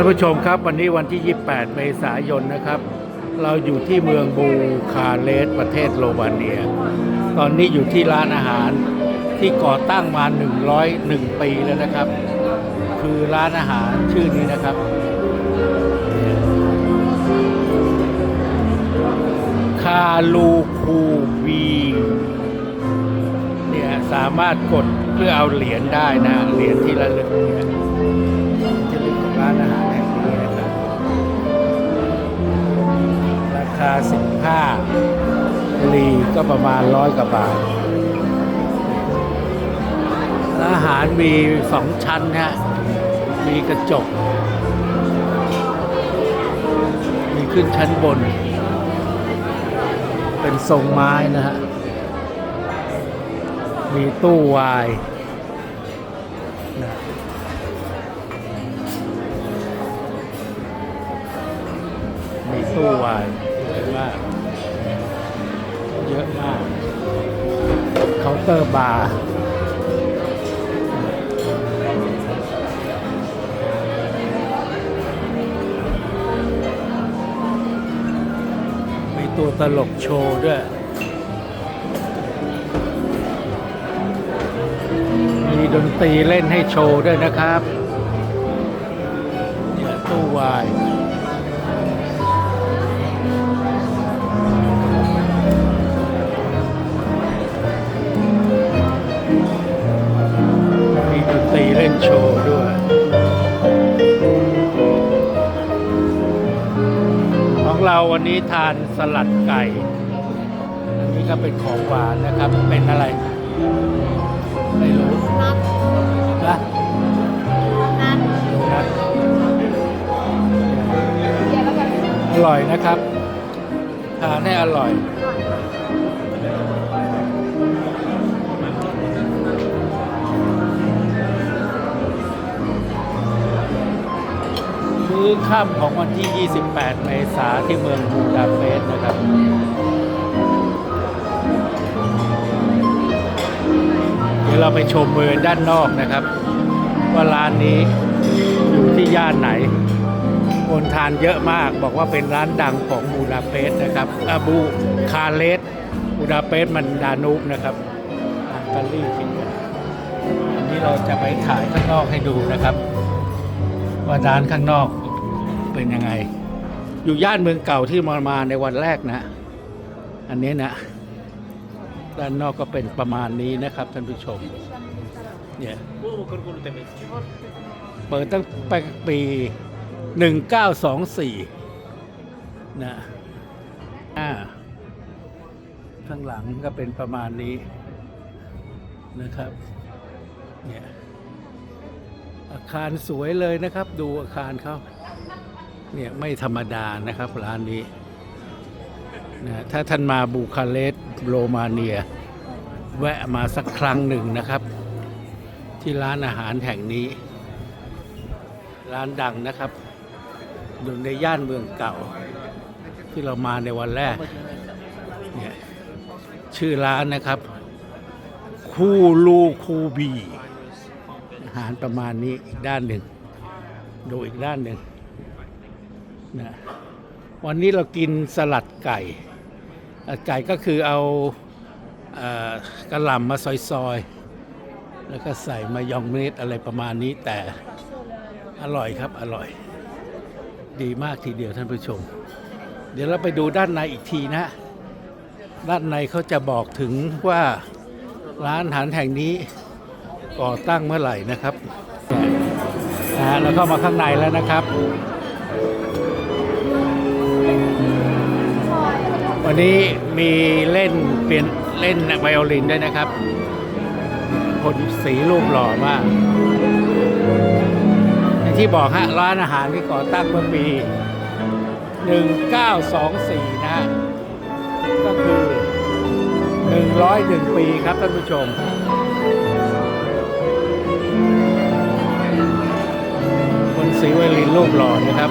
านผู้ชมครับวันนี้วันที่ 28 เมษายนนะครับ เราอยู่ที่เมืองบูคาเรสต์ประเทศโรมาเนีย ตอนนี้อยู่ที่ร้านอาหารที่ก่อตั้งมา 101 ปีแล้วนะครับ คือร้านอาหารชื่อนี้นะครับ คาลูคูบีเนี่ยสามารถกดเพื่อเอาเหรียญได้นะ เหรียญที่ระลึกเนี่ยที่ระลึกของร้านอาหาร คา 15ลีก็ประมาณร้อยกว่าบาท อาหารมีสองชั้นนะมีกระจก มีขึ้นชั้นบน เป็นทรงไม้นะฮะ มีตู้วายนะมีตู้วาย เยอะมากเยอะมากเคาน์เตอร์บาร์มีตัวตลกโชว์ด้วยมีดนตรีเล่นให้โชว์ด้วยนะครับ โชว์ด้วย ของเราวันนี้ทานสลัดไก่ อันนี้ก็เป็นของหวานนะครับ เป็นอะไร ไม่รู้นะโดนัทอร่อยนะครับ ทานให้อร่อย ค่ำของวันที่ 28 เมษาที่เมืองบูดาเปสต์นะครับเดี๋ยวเราไปชมบริเวณด้านนอกนะครับ ว่าร้านนี้อยู่ที่ย่านไหนคนทานเยอะมากบอกว่าเป็นร้านดังของบูดาเปสต์นะครับอาบูคาเลสบูดาเปสต์มันดานูบนะครับอะกันรีบกินกันอันนี้เราจะไปถ่ายข้างนอกให้ดูนะครับว่าร้านข้างนอก เป็นยังไง อยู่ย่านเมืองเก่าที่มามาในวันแรกนะ อันนี้นะ ด้านนอกก็เป็นประมาณนี้นะครับท่านผู้ชมเนี่ยเปิดตั้งแต่ปี 1924 นะอ่าข้างหลังก็เป็นประมาณนี้นะครับ เนี่ยอาคารสวยเลยนะครับ ดูอาคารเขา เนี่ยไม่ธรรมดานะครับ ร้านนี้นะถ้าท่านมาบูคาเรสต์โรมาเนีย แวะมาสักครั้งหนึ่งนะครับ ที่ร้านอาหารแห่งนี้ ร้านดังนะครับอยู่ในย่านเมืองเก่า ที่เรามาในวันแรกเนี่ยชื่อร้านนะครับ คูลูคูบี อาหารประมาณนี้อีกด้านหนึ่ง ดูอีกด้านหนึ่ง นะวันนี้เรากินสลัดไก่ ไก่ก็คือเอาเอกระหล่ำมาซอยๆ แล้วก็ใส่มายองเนสอะไรประมาณนี้แต่อร่อยครับอร่อย ดีมากทีเดียวท่านผู้ชม เดี๋ยวเราไปดูด้านในอีกทีนะ ด้านในเขาจะบอกถึงว่าร้านอาหารแห่งนี้ก่อตั้งเมื่อไหร่นะครับนะฮะเราเข้ามาข้างในแล้วนะครับ วันนี้มีเล่นเปลี่ยนเล่นไวโอลินด้วยนะครับคนสีรูปหล่อมากอย่างที่บอกฮะร้านอาหารที่ก่อตั้งเมื่อปี 1924 นะฮะก็คือ 101 ปีครับท่านผู้ชมคนสีไวโอลินรูปหล่อนะครับ